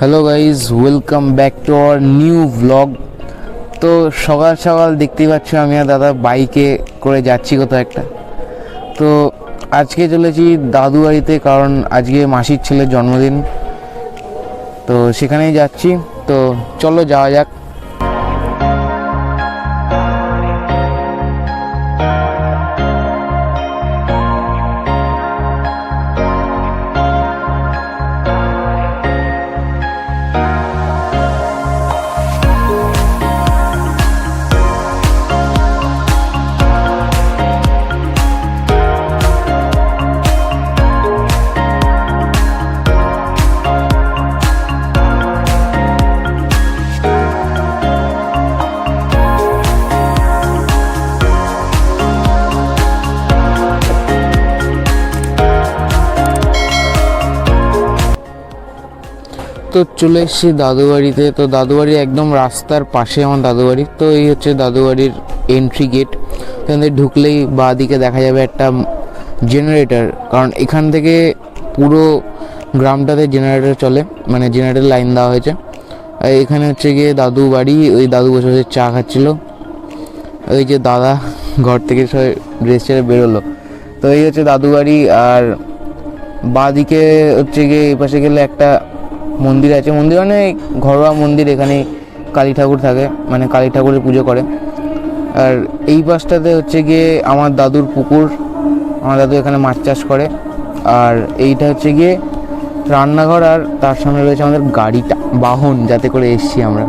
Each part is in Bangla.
Hello guys welcome back to our new blog তো সকাল সকাল দেখতেই পাচ্ছ আমি আর দাদা বাইকে করে যাচ্ছি কোথাও একটা। তো আজকে চলেছি দাদু বাড়িতে, কারণ আজকে মাসির ছেলের জন্মদিন। তো সেখানেই যাচ্ছি। তো চলো যাওয়া যাক। তো চলে এসেছি দাদু বাড়িতে তো দাদু বাড়ি একদম রাস্তার পাশে আমার দাদু বাড়ি তো এই হচ্ছে দাদু বাড়ির এন্ট্রি গেট এখান থেকে ঢুকলেই বাঁ দিকে দেখা যাবে একটা জেনারেটর কারণ এখান থেকে পুরো গ্রামটাতে জেনারেটর চলে। মানে জেনারেটর লাইন দেওয়া হয়েছে। আর এখানে হচ্ছে গিয়ে দাদু বাড়ি ওই দাদু বসে বসে চা খাচ্ছিল। ওই যে দাদা ঘর থেকে সবাই ড্রেস ছেড়ে বেরোলো। তো এই হচ্ছে দাদু বাড়ি আর বাঁ দিকে হচ্ছে গিয়ে এই পাশে গেলে একটা মন্দির আছে। মন্দির মানে ঘরোয়া মন্দির এখানে কালী ঠাকুর থাকে মানে কালী ঠাকুরের পুজো করে। আর এই পাশটাতে হচ্ছে গিয়ে আমার দাদুর পুকুর, আমার দাদু এখানে মাছ চাষ করে। আর এইটা হচ্ছে গিয়ে রান্নাঘর আর তার সামনে রয়েছে আমাদের গাড়িটা, বাহন, যাতে করে এসছি আমরা।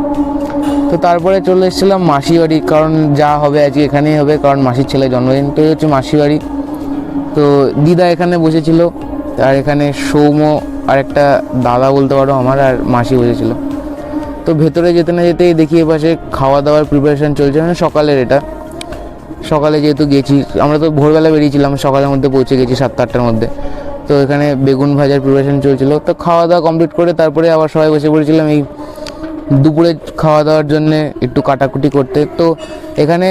তো তারপরে চলে এসেছিলাম মাসি বাড়ি কারণ যা হবে আজকে এখানেই হবে, কারণ মাসির ছেলে জন্মদিন। তো হচ্ছে মাসি বাড়ি তো দিদা এখানে বসেছিল, আর এখানে সৌম্য আর একটা দাদা বলতে পারো আমার আর মাসি বসেছিল। তো ভেতরে যেতে না যেতেই দেখি এপাশে খাওয়া দাওয়ার প্রিপারেশান চলছে মানে সকালের এটা। সকালে যেহেতু গেছি, আমরা তো ভোরবেলা বেরিয়েছিলাম, সকালের মধ্যে পৌঁছে গেছি সাতটা আটটার মধ্যে। তো এখানে বেগুন ভাজার প্রিপারেশন চলছিল, তো খাওয়া দাওয়া কমপ্লিট করে তারপরে আবার সবাই বসে পড়েছিলাম এই দুপুরে খাওয়া দাওয়ার জন্য একটু কাটাকুটি করতে। তো এখানে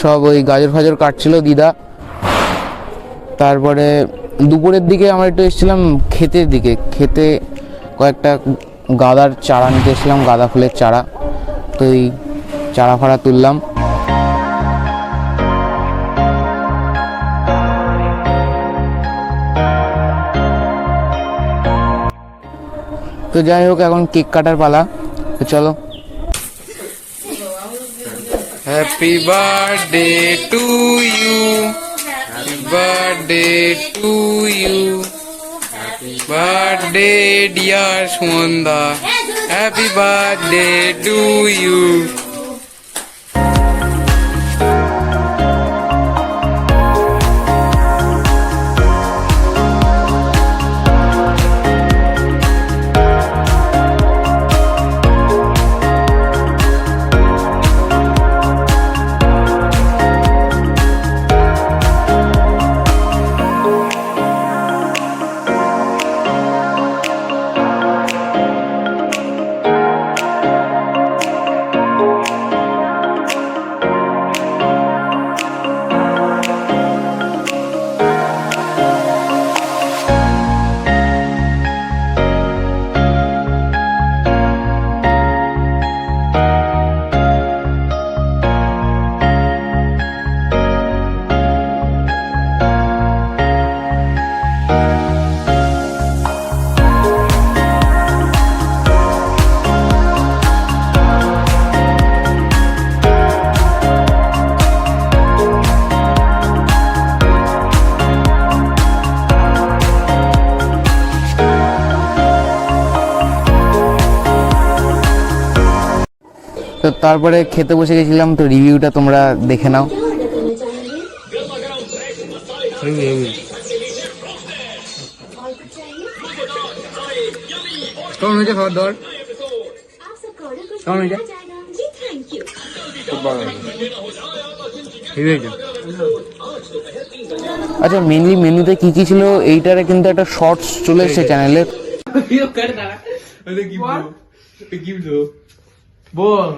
সব ওই গাজর ফাজর কাটছিল দিদা। তারপরে দুপুরের দিকে আমরা একটু এসেছিলাম ক্ষেতের দিকে। খেতে কয়েকটা গাদার চারা নিতে এসেছিলাম, গাঁদা ফুলের চারা। তো এই চারা ফাড়া তুললাম। তো যাই হোক, এখন কেক কাটার পালা। তো চলো। Happy birthday to you birthday to you. Happy birthday, dear Shwanda. Happy birthday to you. তো তারপরে খেতে বসে গেছিলাম তো রিভিউটা তোমরা দেখে নাও। আচ্ছা মেনলি মেনুতে কি কি ছিল? এইটারে কিন্তু একটা শর্টস চলে এসেছে চ্যানেলে বল।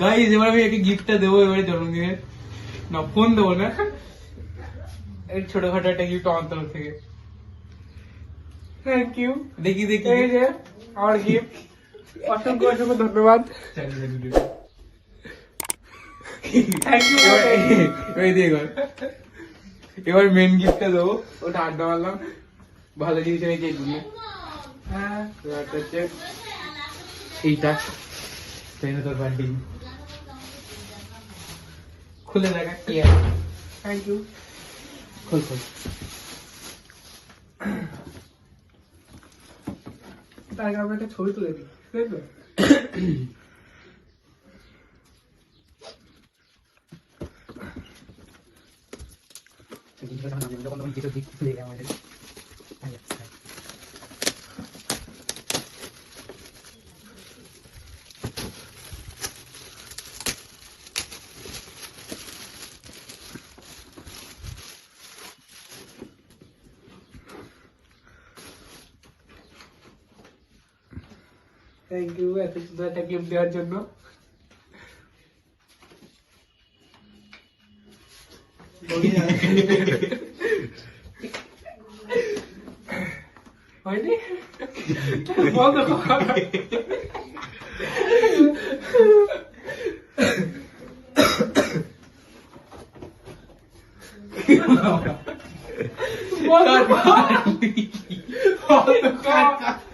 গাইজ এবার আমি একে গিফটটা দেবো এবারে জন্মদিনের না ফোন দেবো না। এই ছোটখাটো একটা গিফট আমার তরফ থেকে। থ্যাংক ইউ দেখি দেখি। এই যে আমার গিফট অসংখ্য অসংখ্য ধন্যবাদ। থ্যাংক ইউ ওই দিয়ে এবার মেন গিফটটা দেবো। ওটা আড্ডা মারলাম। ভালো জিনিস এনেছি এইগুলো হ্যাঁ। হচ্ছে এইটা। তাই তোর বান্ডিং খুলে দেখা কি আছে? থ্যাংক ইউ খোল খোল। তার আগে আমরা একটা ছবি তুলে দিই তাই তো? থ্যাংক ইউ এত সুন্দর একটা গিফট দেওয়ার জন্য হয়নি বন্ধ কর। বন্ধ কর। বন্ধ কর। কাট কাট পেগাম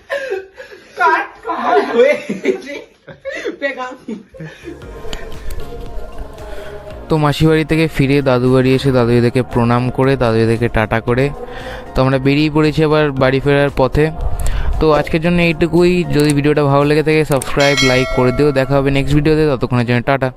তো মাসি বাড়ি থেকে ফিরে দাদু বাড়ি এসে দাদু এদেরকে প্রণাম করে দাদু এদেরকে টাটা করে। তো আমরা বেরিয়ে পড়েছি আবার বাড়ি ফেরার পথে। তো আজকের জন্য এইটুকুই। যদি ভিডিওটা ভালো লেগে থাকে সাবস্ক্রাইব লাইক করে দিও। দেখা হবে নেক্সট ভিডিওতে ততক্ষণের জন্য টাটা।